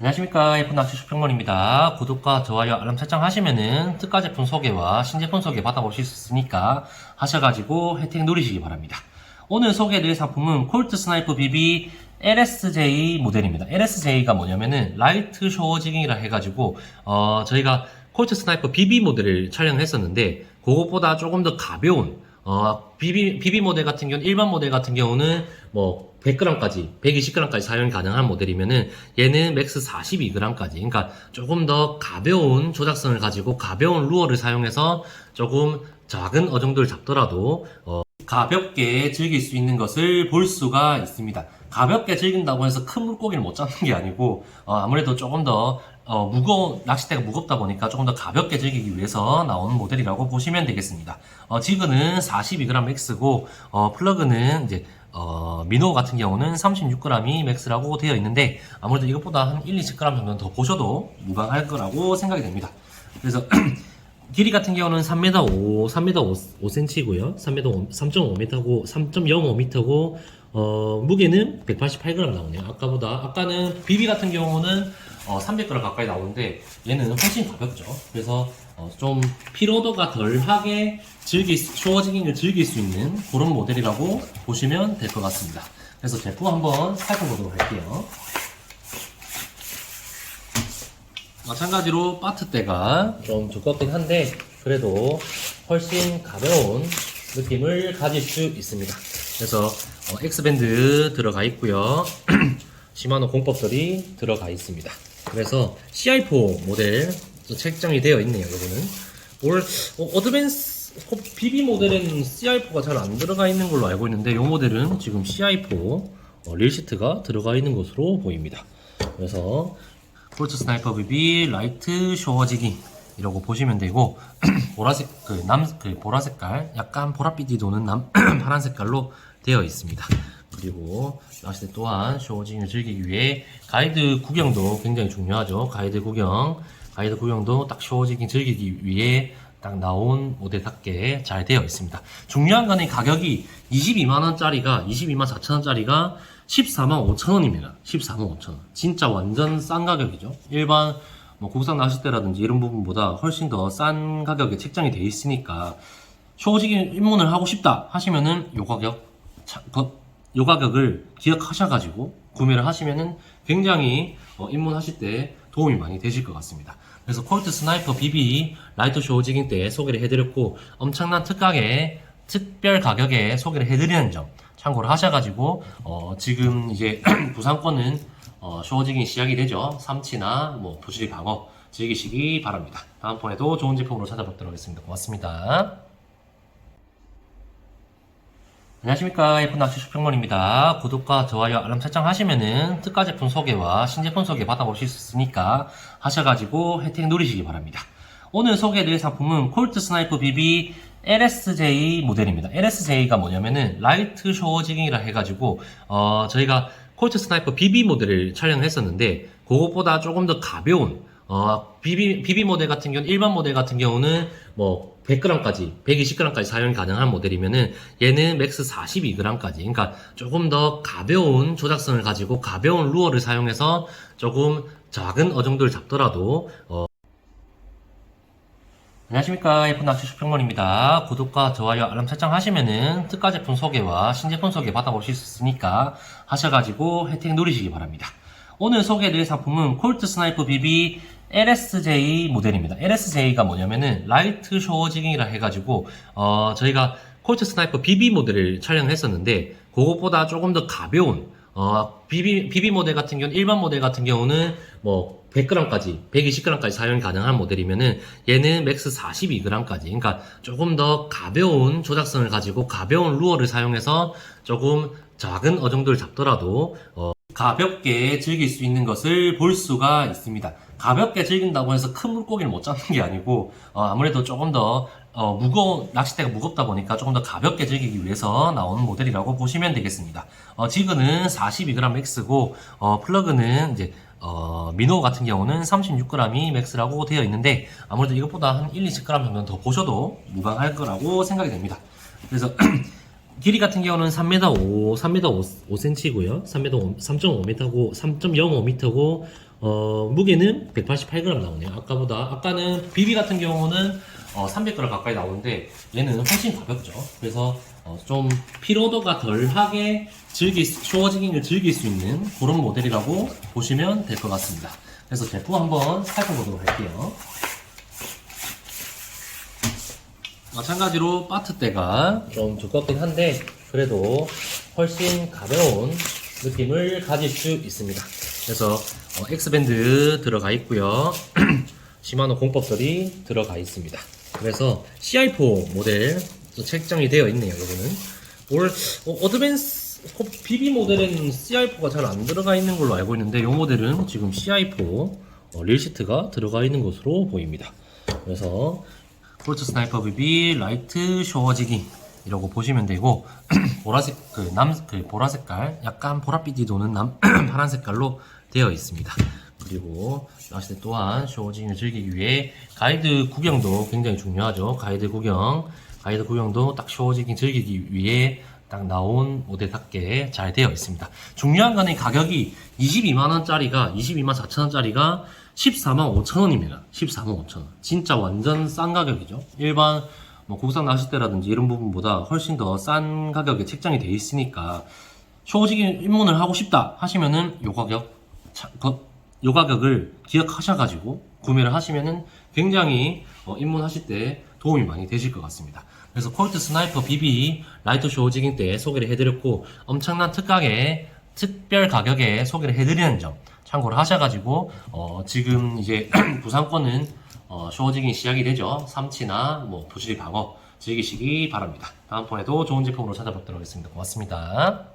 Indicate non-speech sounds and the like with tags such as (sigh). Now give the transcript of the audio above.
안녕하십니까. 예쁜 낚시 수평론입니다. 구독과 좋아요 알람 설정 하시면은 특가 제품 소개와 신제품 소개 받아보실 수 있으니까 하셔가지고 혜택 누리시기 바랍니다. 오늘 소개해드릴 상품은 콜트 스나이퍼 BB LSJ 모델입니다. LSJ가 뭐냐면은 라이트 쇼어지깅이라 해가지고 어 저희가 콜트 스나이퍼 BB 모델을 촬영했었는데 그것보다 조금 더 가벼운 어, BB, BB 모델 같은 경우는, 일반 모델 같은 경우는 뭐 100g까지, 120g까지 사용이 가능한 모델이면은 얘는 맥스 42g까지. 그러니까 조금 더 가벼운 조작성을 가지고 가벼운 루어를 사용해서 조금 작은 어종들을 잡더라도 어, 가볍게 즐길 수 있는 것을 볼 수가 있습니다. 가볍게 즐긴다고 해서 큰 물고기를 못 잡는 게 아니고 어, 아무래도 조금 더 어, 무거운 낚싯대가 무겁다 보니까 조금 더 가볍게 즐기기 위해서 나온 모델이라고 보시면 되겠습니다. 어, 지그는 42g 맥스고 어, 플러그는 이제 어, 미노 같은 경우는 36g이 맥스라고 되어 있는데 아무래도 이것보다 한 1, 20g 정도는 더 보셔도 무방할 거라고 생각이 됩니다. 그래서 (clears throat) 길이 같은 경우는 3m 5, 3m 5, 5cm고요. 3m 5, 3.5m고 3.05m고 어, 무게는 188g 나오네요. 아까보다 아까는 BB 같은 경우는 어, 300g 가까이 나오는데 얘는 훨씬 가볍죠. 그래서 어, 좀 피로도가 덜하게 즐길 수- 쇼어지깅을 즐길 수 있는 그런 모델이라고 보시면 될 것 같습니다. 그래서 제품 한번 살펴보도록 할게요. 마찬가지로 바트대가 좀 두껍긴 한데 그래도 훨씬 가벼운 느낌을 가질 수 있습니다. 그래서 어, X밴드 들어가 있고요. (clears throat) 시마노 공법들이 들어가 있습니다. 그래서 CI4 모델 책정이 되어 있네요. 이거는 올 어, 어드밴스 어, BB 모델에는 CI4가 잘 안 들어가 있는 걸로 알고 있는데 이 모델은 지금 CI4 어, 릴 시트가 들어가 있는 것으로 보입니다. 그래서 폴트 스나이퍼 BB 라이트 쇼어지기 이라고 보시면 되고 (clears throat) 보라색 그남 그 보라 색깔 약간 보랏빛이 도는 남 (clears throat) 파란 색깔로 되어 있습니다. 그리고 낚싯대 또한 쇼어지깅을 즐기기 위해 가이드 구경도 굉장히 중요하죠. 가이드 구경 가이드 구경도 딱 쇼어지깅 즐기기 위해 딱 나온 모델답게 잘 되어 있습니다. 중요한 거는 가격이 22만원짜리가 22만 4천원짜리가 14만 5천원입니다. 14만 5천원. 진짜 완전 싼 가격이죠. 일반 뭐 국산 낚싯대라든지 이런 부분보다 훨씬 더 싼 가격에 책정이 되어 있으니까 쇼지기 입문을 하고 싶다 하시면은 요 가격 요 가격을 기억하셔가지고 구매를 하시면은 굉장히 어, 입문하실 때 도움이 많이 되실 것 같습니다. 그래서 콜트 스나이퍼 BB 라이트 쇼 지깅 때 소개를 해드렸고 엄청난 특가에 특별 가격에 소개를 해드리는 점 참고를 하셔가지고 어, 지금 이제 (clears throat) 부산권은 어, 쇼지깅 시작이 되죠. 삼치나 뭐 부실이 방어 즐기시기 바랍니다. 다음번에도 좋은 제품으로 찾아뵙도록 하겠습니다. 고맙습니다. 안녕하십니까. 예쁜 낚시 수평론입니다. 구독과 좋아요 알람 설정 하시면은 특가 제품 소개와 신제품 소개 받아보실 수 있으니까 하셔가지고 혜택 누리시기 바랍니다. 오늘 소개해드릴 상품은 콜트 스나이퍼 BB LSJ 모델입니다. LSJ가 뭐냐면은 라이트 쇼어지깅이라 해가지고 어 저희가 콜트 스나이퍼 BB 모델을 촬영했었는데 그것보다 조금 더 가벼운 어, BB, BB 모델 같은 경우는, 일반 모델 같은 경우는 뭐 100g까지, 120g까지 사용이 가능한 모델이면은 얘는 맥스 42g까지. 그러니까 조금 더 가벼운 조작성을 가지고 가벼운 루어를 사용해서 조금 작은 어종들을 잡더라도 어, 안녕하십니까. 예쁜 낚시 수평론입니다. 구독과 좋아요 알람 설정 하시면은 특가 제품 소개와 신제품 소개 받아보실 수 있으니까 하셔가지고 혜택 누리시기 바랍니다 오늘 소개해드릴 상품은 콜트 스나이퍼 BB LSJ 모델입니다 LSJ가 뭐냐면은 라이트 쇼어지깅이라 해가지고 어 저희가 콜트 스나이퍼 BB 모델을 촬영했었는데 그것보다 조금 더 가벼운 어, BB, BB 모델 같은 경우는, 일반 모델 같은 경우는 뭐 100g까지, 120g까지 사용이 가능한 모델이면은 얘는 맥스 42g까지. 그러니까 조금 더 가벼운 조작성을 가지고 가벼운 루어를 사용해서 조금 작은 어종들을 잡더라도 어, 가볍게 즐길 수 있는 것을 볼 수가 있습니다. 가볍게 즐긴다고 해서 큰 물고기를 못 잡는 게 아니고 어, 아무래도 조금 더 어, 무거운 낚싯대가 무겁다 보니까 조금 더 가볍게 즐기기 위해서 나온 모델이라고 보시면 되겠습니다. 어, 지그는 42g 맥스고 어, 플러그는 이제 어, 미노 같은 경우는 36g이 맥스라고 되어 있는데 아무래도 이것보다 한 1, 20g 정도는 더 보셔도 무방할 거라고 생각이 됩니다. 그래서 (clears throat) 길이 같은 경우는 3m 5, 3m 5, 5cm고요. 3m 5, 3.5m고 3.05m고 어, 무게는 188g 나오네요. 아까보다. 아까는 BB 같은 경우는 어, 300g 가까이 나오는데 얘는 훨씬 가볍죠. 그래서 어, 좀 피로도가 덜하게 즐길 수, 쇼어지깅을 즐길 수 있는 그런 모델이라고 보시면 될 것 같습니다. 그래서 제품 한번 살펴보도록 할게요. 마찬가지로 바트대가 좀 두껍긴 한데 그래도 훨씬 가벼운 느낌을 가질 수 있습니다. 그래서 어, X밴드 들어가 있고요. (clears throat) 시마노 공법들이 들어가 있습니다. 그래서 CI4 모델 또 책정이 되어 있네요. 이거는 올 어, 어드밴스 BB 모델에는 CI4가 잘 안 들어가 있는 걸로 알고 있는데 이 모델은 지금 CI4 어, 릴 시트가 들어가 있는 것으로 보입니다. 그래서 폴트 스나이퍼 BB 라이트 쇼어지깅 이라고 보시면 되고 (clears throat) 보라색 그남 그 보라 색깔 약간 보랏빛이 도는 남 (clears throat) 파란 색깔로 되어 있습니다. 그리고 때 또한 쇼어지깅을 즐기기 위해 가이드 구경도 굉장히 중요하죠. 가이드 구경 가이드 구경도 딱 쇼어지깅 즐기기 위해 딱 나온 모델답게 잘 되어 있습니다. 중요한 거는 가격이 22만원짜리가 22만 4천원짜리가 14만 5천 원입니다. 14만 5천 원. 진짜 완전 싼 가격이죠. 일반 뭐 국산 낚싯대라든지 이런 부분보다 훨씬 더 싼 가격에 책정이 되어 있으니까 쇼지기 입문을 하고 싶다 하시면은 요 가격 요 가격을 기억하셔가지고 구매를 하시면은 굉장히 어, 입문하실 때 도움이 많이 되실 것 같습니다. 그래서 콜트 스나이퍼 BB 라이트 쇼지깅 때 소개를 해드렸고 엄청난 특가에 특별 가격에 소개를 해드리는 점 참고를 하셔가지고 어, 지금 이제 (clears throat) 부산권은 어, 쇼지깅 시작이 되죠. 삼치나 뭐 부실이 방어 즐기시기 바랍니다. 다음번에도 좋은 제품으로 찾아뵙도록 하겠습니다. 고맙습니다.